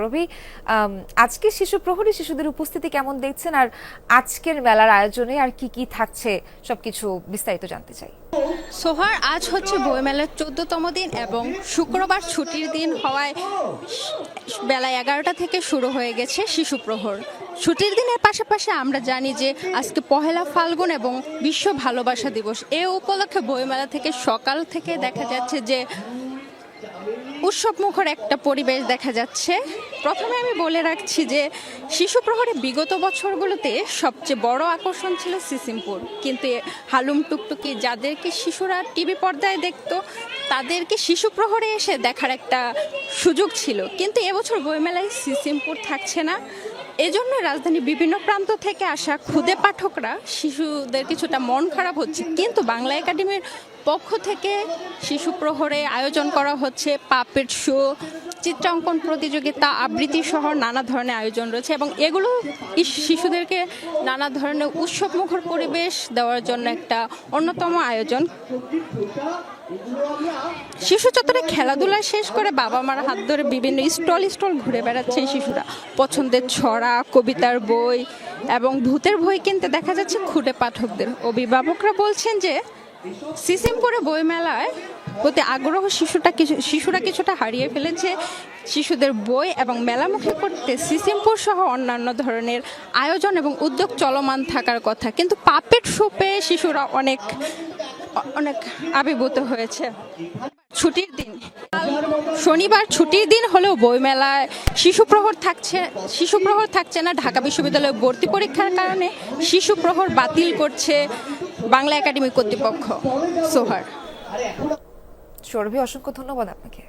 রবি আজকে শিশু, প্রহরী শিশুদের উপস্থিতি কেমন দেখছেন? আর আজকের মেলার আয়োজনে আর কি কি থাকছে সবকিছু বিস্তারিত জানতে চাই। সোহার, আজ হচ্ছে বইমেলার চোদ্দতম দিন এবং শুক্রবার ছুটির দিন হওয়ায় বেলা এগারোটা থেকে শুরু হয়ে গেছে শিশু প্রহর। ছুটির দিনের পাশাপাশি আমরা জানি যে আজকে পহেলা ফাল্গুন এবং বিশ্ব ভালোবাসা দিবস। এ উপলক্ষে বইমেলা থেকে সকাল থেকে দেখা যাচ্ছে যে উৎসব মুখর একটা পরিবেশ দেখা যাচ্ছে। প্রথমে আমি বলে রাখছি যে, শিশু প্রহরে বিগত বছরগুলোতে সবচেয়ে বড় আকর্ষণ ছিল সিসিমপুর। কিন্তু হালুম টুকটুকি যাদেরকে শিশুরা টিভি পর্দায় দেখতো, তাদেরকে শিশু প্রহরে এসে দেখার একটা সুযোগ ছিল। কিন্তু এবছর বইমেলায় সিসিমপুর থাকছে না। এজন্য রাজধানীর বিভিন্ন প্রান্ত থেকে আসা খুদে পাঠকরা শিশুদের কিছুটা মন খারাপ হচ্ছে। কিন্তু বাংলা একাডেমির পক্ষ থেকে শিশু প্রহরে আয়োজন করা হচ্ছে পাপেট শো, চিত্রাঙ্কন প্রতিযোগিতা, আবৃত্তি সহ নানা ধরনের আয়োজন রয়েছে এবং এগুলো শিশুদেরকে নানা ধরনের উৎসবমুখর পরিবেশ দেওয়ার জন্য একটা অন্যতম আয়োজন। শিশু চত্বরে খেলাধুলা শেষ করে বাবা মার হাত ধরে বিভিন্ন স্টল স্টল ঘুরে বেড়াচ্ছেন শিশুরা। পছন্দের ছড়া, কবিতার বই এবং ভূতের বই কিনতে দেখা যাচ্ছে খুঁটে পাঠকদের। অভিভাবকরা বলছেন যে সিসিমপুরে বইমেলায় প্রতি আগ্রহ শিশুটা কিছু শিশুরা কিছুটা হারিয়ে ফেলেছে। শিশুদের বই এবং মেলামুখী করতে সিসিমপুর সহ অন্যান্য ধরনের আয়োজন এবং উদ্যোগ চলমান থাকার কথা। কিন্তু পাপেট শোপে শিশুরা অনেক অনেক আবির্ভূত হয়েছে। ছুটির দিন। শনিবার ছুটির দিন হলেও বইমেলায় শিশু প্রহর থাকছে, শিশু প্রহর থাকছে না। ঢাকা বিশ্ববিদ্যালয়ে ভর্তি পরীক্ষার কারণে শিশু প্রহর বাতিল করছে বাংলা একাডেমি কর্তৃপক্ষ। সোহার। সৌরভী অসংখ্য ধন্যবাদ আপনাকে।